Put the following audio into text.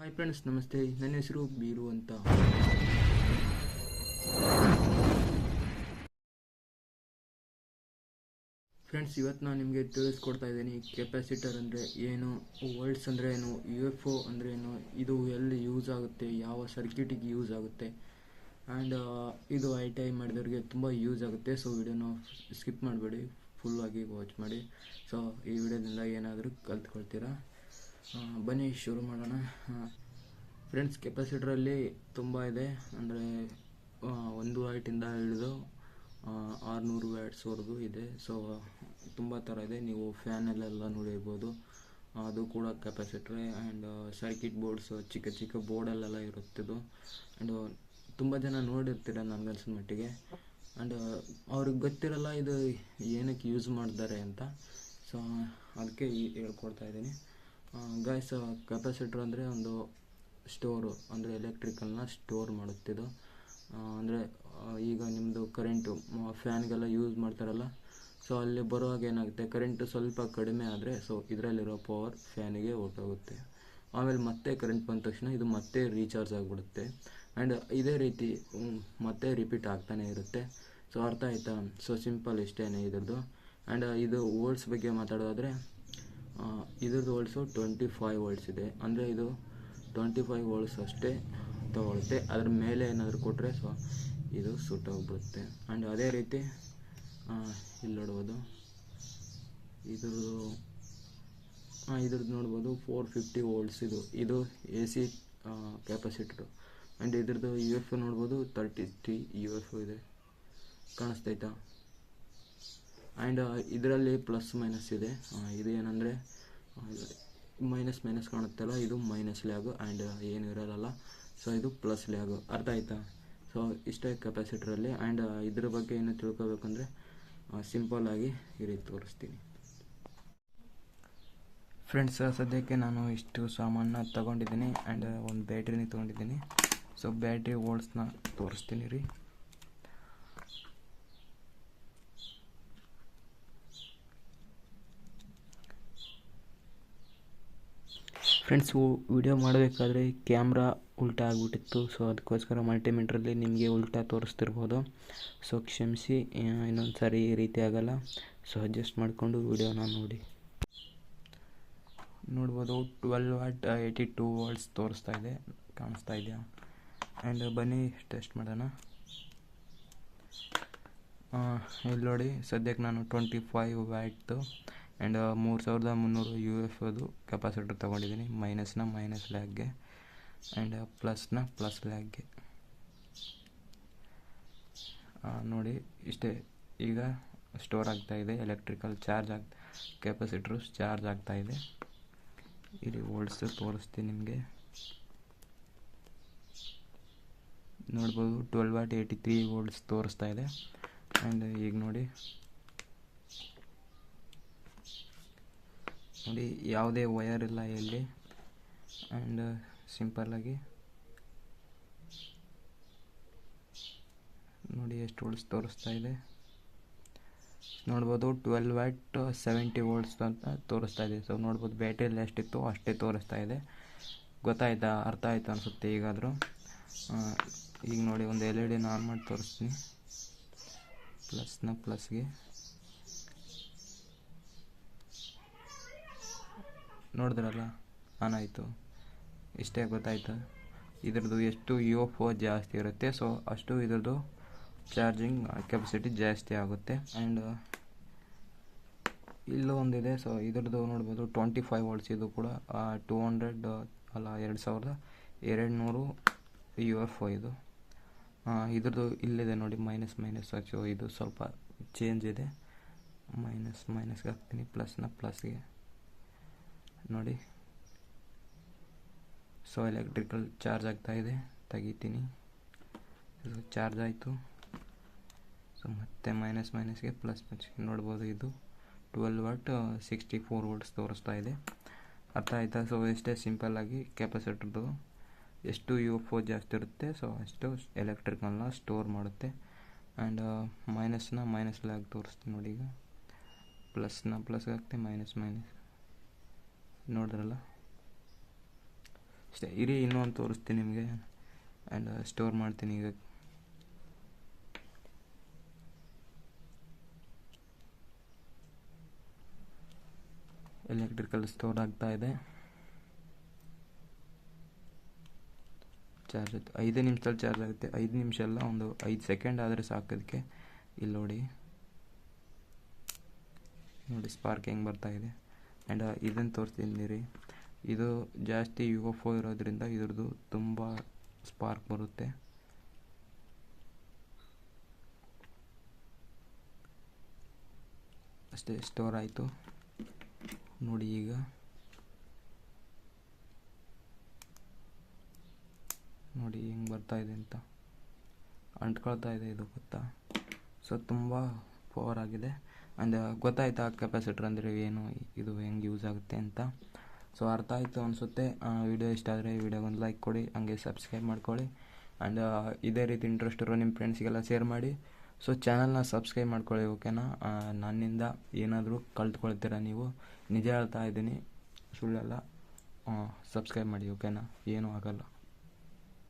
Hi friends ನಮಸ್ತೆ. ನನ್ನ ಹೆಸರು ಬೀರು ಅಂತ. ಫ್ರೆಂಡ್ಸ್ ಇವತ್ತು ನಾನು ನಿಮಗೆ ತಿಳಿಸ್ಕೊಡ್ತಾ ಇದ್ದೀನಿ, ಕೆಪಾಸಿಟರ್ ಅಂದರೆ ಏನು ವರ್ಲ್ಡ್ಸ್ ಅಂದರೆ ಏನು ಯು ಎಫ್ ಒ ಅಂದರೆ ಏನು, ಇದು ಎಲ್ಲಿ ಯೂಸ್ ಆಗುತ್ತೆ, ಯಾವ ಸರ್ಕ್ಯೂಟಿಗೆ ಯೂಸ್ ಆಗುತ್ತೆ ಆ್ಯಂಡ್ ಇದು ಐ ಟಿ ಐ ಮಾಡಿದವ್ರಿಗೆ ತುಂಬ ಯೂಸ್ ಆಗುತ್ತೆ ಸೊ ವಿಡಿಯೋನ ಸ್ಕಿಪ್ ಮಾಡಬೇಡಿ ಫುಲ್ಲಾಗಿ ವಾಚ್ ಮಾಡಿ. ಸೊ ಈ ವಿಡಿಯೋದಿಂದ ಏನಾದರೂ ಕಲ್ತ್ಕೊಳ್ತೀರಾ? ಬನ್ನಿ, ಶುರು ಮಾಡೋಣ. ಫ್ರೆಂಡ್ಸ್ ಕೆಪಾಸಿಟ್ರಲ್ಲಿ ತುಂಬ ಇದೆ. ಅಂದರೆ ಒಂದು ವ್ಯಾಟಿಂದ ಹಿಡಿದು ಆರುನೂರು ವ್ಯಾಟ್ಸ್ವರೆಗೂ ಇದೆ. ಸೊ ತುಂಬ ಥರ ಇದೆ. ನೀವು ಫ್ಯಾನಲ್ಲೆಲ್ಲ ನೋಡಿರ್ಬೋದು. ಅದು ಕೂಡ ಕೆಪಾಸಿಟ್ರೆ ಆ್ಯಂಡ್ ಸರ್ಕಿಟ್ ಬೋರ್ಡ್ಸ್ ಚಿಕ್ಕ ಚಿಕ್ಕ ಬೋರ್ಡಲ್ಲೆಲ್ಲ ಇರುತ್ತಿದ್ದು. ಆ್ಯಂಡ್ ತುಂಬ ಜನ ನೋಡಿರ್ತೀರ ನನಗನ್ಸಿದ ಮಟ್ಟಿಗೆ. ಆ್ಯಂಡ್ ಅವ್ರಿಗೆ ಗೊತ್ತಿರಲ್ಲ ಇದು ಏನಕ್ಕೆ ಯೂಸ್ ಮಾಡ್ತಾರೆ ಅಂತ. ಸೊ ಅದಕ್ಕೆ ಹೇಳ್ಕೊಡ್ತಾ ಇದ್ದೀನಿ. ಗಾಯ್ಸ್ ಕೆಪಾಸಿಟ್ರ್ ಅಂದರೆ ಒಂದು ಸ್ಟೋರು ಅಂದರೆ ಎಲೆಕ್ಟ್ರಿಕಲ್ನ ಸ್ಟೋರ್ ಮಾಡುತ್ತಿದ್ದು ಅಂದರೆ ಈಗ ನಿಮ್ಮದು ಕರೆಂಟು ಫ್ಯಾನ್ಗೆಲ್ಲ ಯೂಸ್ ಮಾಡ್ತಾರಲ್ಲ ಸೊ ಅಲ್ಲಿ ಬರುವಾಗ ಏನಾಗುತ್ತೆ? ಕರೆಂಟ್ ಸ್ವಲ್ಪ ಕಡಿಮೆ ಆದರೆ ಸೊ ಇದರಲ್ಲಿರೋ ಪವರ್ ಫ್ಯಾನಿಗೆ ಹೋಗುತ್ತೆ ಆಮೇಲೆ ಮತ್ತೆ ಕರೆಂಟ್ ಬಂದ ತಕ್ಷಣ ಇದು ಮತ್ತೆ ರೀಚಾರ್ಜ್ ಆಗಿಬಿಡುತ್ತೆ. ಆ್ಯಂಡ್ ಇದೇ ರೀತಿ ಮತ್ತೆ ರಿಪೀಟ್ ಆಗ್ತಾನೆ ಇರುತ್ತೆ. ಸೊ ಅರ್ಥ ಆಯ್ತಾ? ಸೊ ಸಿಂಪಲ್ ಇಷ್ಟೇ ಇದ್ರದ್ದು. ಆ್ಯಂಡ್ ಇದು ವೋಲ್ಟ್ಸ್ ಬಗ್ಗೆ ಮಾತಾಡೋದಾದರೆ ಇದ್ರದ್ದು ವೋಲ್ಟ್ಸು ಟ್ವೆಂಟಿ ಫೈವ್ ವೋಲ್ಟ್ಸ್ ಇದೆ. ಅಂದರೆ ಇದು ಟ್ವೆಂಟಿ ಫೈವ್ ವೋಲ್ಟ್ಸ್ ಅಷ್ಟೇ ತಗೊಳುತ್ತೆ. ಅದ್ರ ಮೇಲೆ ಏನಾದರೂ ಕೊಟ್ಟರೆ ಸೊ, ಇದು ಸುಟ್ಟೋಗ್ಬಿಡುತ್ತೆ ಆ್ಯಂಡ್ ಅದೇ ರೀತಿ ಇಲ್ಲಿ ನೋಡ್ಬೋದು. ಇದ್ರದ್ದು ಇದ್ರದ್ದು ನೋಡ್ಬೋದು ಫೋರ್ ಫಿಫ್ಟಿ ವೋಲ್ಟ್ಸ್ ಇದು. ಇದು ಎ ಸಿ ಕೆಪಾಸಿಟ್ರು ಆ್ಯಂಡ್ ಇದ್ರದ್ದು ಯು ಎಫ್ ನೋಡ್ಬೋದು ತರ್ಟಿ ತ್ರೀ ಯು ಎಫ್ ಇದೆ ಕಾಣಿಸ್ತೈತಾ ಆ್ಯಂಡ್ ಇದರಲ್ಲಿ ಪ್ಲಸ್ ಮೈನಸ್ ಇದೆ. ಇದು ಏನಂದರೆ ಮೈನಸ್ ಮೈನಸ್ ಕಾಣುತ್ತಲ್ಲ, ಇದು ಮೈನಸ್ ಲ್ಯಾಗು ಆ್ಯಂಡ್ ಏನು ಇರಲ್ಲ ಸೊ ಇದು ಪ್ಲಸ್ ಲ್ಯಾಗು ಅರ್ಥ ಆಯ್ತಾ? ಸೊ ಇಷ್ಟೇ ಕೆಪಾಸಿಟ್ರಲ್ಲಿ ಆ್ಯಂಡ್ ಇದ್ರ ಬಗ್ಗೆ ಏನು ತಿಳ್ಕೊಬೇಕಂದ್ರೆ ಸಿಂಪಲ್ಲಾಗಿ ಈ ರೀತಿ ತೋರಿಸ್ತೀನಿ. ಫ್ರೆಂಡ್ಸ್ ಸದ್ಯಕ್ಕೆ ನಾನು ಇಷ್ಟು ಸಾಮಾನ ತಗೊಂಡಿದ್ದೀನಿ. ಆ್ಯಂಡ್ ಒಂದು ಬ್ಯಾಟ್ರಿನೇ ತೊಗೊಂಡಿದ್ದೀನಿ. ಸೊ ಬ್ಯಾಟ್ರಿ ಓಲ್ಡ್ಸ್ನ ತೋರಿಸ್ತೀನಿ ರೀ. ಫ್ರೆಂಡ್ಸ್ ವಿಡಿಯೋ ಮಾಡಬೇಕಾದ್ರೆ ಕ್ಯಾಮ್ರಾ ಉಲ್ಟಾ ಆಗಿಬಿಟ್ಟಿತ್ತು. ಸೊ ಅದಕ್ಕೋಸ್ಕರ ಮಲ್ಟಿಮೀಟ್ರಲ್ಲಿ ನಿಮಗೆ ಉಲ್ಟಾ ತೋರಿಸ್ತಿರ್ಬೋದು. ಸೊ ಕ್ಷಮಿಸಿ ಇನ್ನೊಂದು ಸಾರಿ ಈ ರೀತಿ ಆಗಲ್ಲ. ಸೊ ಅಡ್ಜಸ್ಟ್ ಮಾಡಿಕೊಂಡು ವಿಡಿಯೋನ ನೋಡಿ. ನೋಡ್ಬೋದು twelve what eighty two words ತೋರಿಸ್ತಾ ಇದೆ, ಕಾಣಿಸ್ತಾ ಇದೆಯಾ? ಆ್ಯಂಡ್ ಬನ್ನಿ ಟೆಸ್ಟ್ ಮಾಡೋಣ. ಇಲ್ಲಿ ನೋಡಿ, ಸದ್ಯಕ್ಕೆ ನಾನು ಟ್ವೆಂಟಿ ಫೈವ್ ವ್ಯಾಟ್ದು ಆ್ಯಂಡ್ ಮೂರು ಸಾವಿರದ ಮುನ್ನೂರು ಯು ಎಫ್ ಅದು ಕೆಪಾಸಿಟರ್ ತೊಗೊಂಡಿದ್ದೀನಿ. ಮೈನಸ್ನ ಮೈನಸ್ ಲ್ಯಾಗ್ಗೆ ಆ್ಯಂಡ್ ಪ್ಲಸ್ನ ಪ್ಲಸ್ ಲ್ಯಾಗ್ಗೆ ನೋಡಿ, ಇಷ್ಟೇ. ಈಗ ಸ್ಟೋರ್ ಆಗ್ತಾಯಿದೆ ಎಲೆಕ್ಟ್ರಿಕಲ್ ಚಾರ್ಜ್ ಆಗ್ ಕೆಪಾಸಿಟ್ರು ಚಾರ್ಜ್ ಆಗ್ತಾ ಇದೆ. ಇಲ್ಲಿ ವೋಲ್ಟ್ಸ್ ತೋರಿಸ್ತೀನಿ ನಿಮಗೆ. ನೋಡ್ಬೋದು twelve what eighty three volts ತೋರಿಸ್ತಾ ಇದೆ. ಆ್ಯಂಡ್ ಈಗ ನೋಡಿ. ನೋಡಿ, ಯಾವುದೇ ವಯರ್ ಇಲ್ಲ ಇಲ್ಲಿ. ಆ್ಯಂಡ್ ಸಿಂಪಲ್ಲಾಗಿ ನೋಡಿ, ಎಷ್ಟು ವೋಲ್ಟ್ಸ್ ತೋರಿಸ್ತಾ ಇದೆ. ನೋಡ್ಬೋದು ಟ್ವೆಲ್ ವ್ಯಾಟ್ ಸೆವೆಂಟಿ ವೋಲ್ಟ್ಸ್ ಅಂತ ತೋರಿಸ್ತಾ ಇದೆ. ಸೊ ನೋಡ್ಬೋದು ಬ್ಯಾಟ್ರಿಯಲ್ಲಿ ಎಷ್ಟಿತ್ತು ಅಷ್ಟೇ ತೋರಿಸ್ತಾ ಇದೆ. ಗೊತ್ತಾಯ್ತಾ? ಅರ್ಥ ಆಯ್ತು ಅನಿಸುತ್ತೆ ಈಗಾದರೂ ಈಗ ನೋಡಿ, ಒಂದು ಎಲ್ ಇ ಡಿನ ಆನ್ ಮಾಡಿ ತೋರಿಸ್ತೀನಿ ಪ್ಲಸ್ನ ಪ್ಲಸ್ಗೆ ನೋಡಿದ್ರಲ್ಲ? ಆನ್ ಆಯಿತು. ಇಷ್ಟೇ ಗೊತ್ತಾಯ್ತು. ಇದ್ರದ್ದು ಎಷ್ಟು ಯು ಎಫ್ ಓ ಜಾಸ್ತಿ ಇರುತ್ತೆ, ಸೊ ಅಷ್ಟು ಇದ್ರದ್ದು ಚಾರ್ಜಿಂಗ್ ಕೆಪಾಸಿಟಿ ಜಾಸ್ತಿ ಆಗುತ್ತೆ. ಆ್ಯಂಡ್ ಇಲ್ಲೂ ಒಂದಿದೆ, ಸೊ ಇದ್ರದ್ದು ನೋಡ್ಬೋದು ಟ್ವೆಂಟಿ ಫೈವ್ ವರ್ಡ್ಸ್ ಇದು ಕೂಡ ಟೂ ಹಂಡ್ರೆಡ್, ಅಲ್ಲ ಎರಡು ಸಾವಿರದ ಎರಡು ನೂರು ಯು ಎಫ್ ಒ ಇದು ಇದ್ರದ್ದು ಇಲ್ಲಿದೆ ನೋಡಿ, ಮೈನಸ್ ಮೈನಸ್ ಸೊ ಇದು ಸ್ವಲ್ಪ ಚೇಂಜ್ ಇದೆ. ಮೈನಸ್ ಮೈನಸ್ಗೆ ಹಾಕ್ತೀನಿ, ಪ್ಲಸ್ನ ಪ್ಲಸ್ಗೆ. ನೋಡಿ. ಸೊ ಎಲೆಕ್ಟ್ರಿಕಲ್ ಚಾರ್ಜ್ ಆಗ್ತಾ ಇದೆ. ತೆಗಿತೀನಿ. ಚಾರ್ಜ್ ಆಯಿತು. ಸೊ ಮತ್ತೆ ಮೈನಸ್ ಮೈನಸ್ಗೆ ಪ್ಲಸ್ ನೋಡ್ಬೋದು ಇದು. Twelve what sixty four volts ತೋರಿಸ್ತಾ ಇದೆ. ಅರ್ಥ ಆಯ್ತಾ? ಸೊ ಎಷ್ಟೇ ಸಿಂಪಲ್ಲಾಗಿ ಕೆಪಾಸಿಟರ್ದು ಎಷ್ಟು ಯು ಎಫ್ ಒ ಜಾಸ್ತಿ ಇರುತ್ತೆ ಸೊ ಅಷ್ಟು ಎಲೆಕ್ಟ್ರಿಕಲ್ನ ಸ್ಟೋರ್ ಮಾಡುತ್ತೆ. ಆ್ಯಂಡ್ ಮೈನಸ್ನ ಮೈನಸ್ ಲ್ಯಾಗ್ ತೋರಿಸ್ತೀನಿ ನೋಡಿ ಈಗ. ಪ್ಲಸ್ನ ಪ್ಲಸ್ ಹಾಕ್ತೆ ಮೈನಸ್ ಮೈನಸ್ ನೋಡಿದ್ರಲ್ಲ? ಅಷ್ಟೇ, ಇರಿ, ಇನ್ನೂ ಒಂದು ತೋರಿಸ್ತೀನಿ ನಿಮಗೆ. ಆ್ಯಂಡ್ ಸ್ಟೋರ್ ಮಾಡ್ತೀನಿ ಈಗ. ಎಲೆಕ್ಟ್ರಿಕಲ್ ಸ್ಟೋರ್ ಆಗ್ತಾ ಇದೆ. ಚಾರ್ಜ್ ಆಯಿತು. ಐದೇ ನಿಮಿಷದಲ್ಲಿ ಚಾರ್ಜ್ ಆಗುತ್ತೆ. ಐದು ನಿಮಿಷ ಎಲ್ಲ ಒಂದು ಐದು ಸೆಕೆಂಡ್ ಆದರೆ ಸಾಕೋದಕ್ಕೆ ಇಲ್ಲಿ ನೋಡಿ. ನೋಡಿ ಸ್ಪಾರ್ಕ್ ಹೆಂಗೆ ಬರ್ತಾ ಇದೆ. ಆ್ಯಂಡ್ ಇದನ್ನು ತೋರಿಸ್ತೀನಿ ರೀ ಇದು ಜಾಸ್ತಿ ಯು ಎಫ್ ಓ ಇರೋದ್ರಿಂದ ಇದ್ರದ್ದು ತುಂಬ ಸ್ಪಾರ್ಕ್ ಬರುತ್ತೆ. ಅಷ್ಟೇ ಸ್ಟೋರ್ ಆಯಿತು. ನೋಡಿ ಈಗ. ನೋಡಿ ಹೆಂಗೆ ಬರ್ತಾ ಇದೆ ಅಂತ. ಅಂಟ್ಕೊಳ್ತಾ ಇದೆ ಇದು ಗೊತ್ತಾ? ಸೊ ತುಂಬ ಪವರ್ ಆಗಿದೆ. ಆ್ಯಂಡ್ ಆ ಕೆಪಾಸಿಟರ್ ಅಂದರೆ ಏನು? ಇದು ಹೆಂಗೆ ಯೂಸ್ ಆಗುತ್ತೆ ಅಂತ? ಸೊ ಅರ್ಥ ಆಯಿತು ಅನಿಸುತ್ತೆ. ವಿಡಿಯೋ ಇಷ್ಟ ಆದರೆ ವಿಡಿಯೋಗೊಂದು ಲೈಕ್ ಕೊಡಿ, ಹಂಗೆ ಸಬ್ಸ್ಕ್ರೈಬ್ ಮಾಡ್ಕೊಳ್ಳಿ. ಆ್ಯಂಡ್ ಇದೇ ರೀತಿ ಇಂಟ್ರೆಸ್ಟ್ ಇರೋ ನಿಮ್ಮ ಫ್ರೆಂಡ್ಸ್ಗೆಲ್ಲ ಶೇರ್ ಮಾಡಿ. ಸೊ ಚಾನಲ್ನ ಸಬ್ಸ್ಕ್ರೈಬ್ ಮಾಡ್ಕೊಳ್ಳಿ ಓಕೆನಾ ನನ್ನಿಂದ ಏನಾದರೂ ಕಲ್ತ್ಕೊಳ್ತೀರ ನೀವು? ನಿಜ ಹೇಳ್ತಾ ಇದ್ದೀನಿ. ಸುಳ್ಳೆಲ್ಲ. ಸಬ್ಸ್ಕ್ರೈಬ್ ಮಾಡಿ ಓಕೆನಾ ಏನೂ ಆಗಲ್ಲ.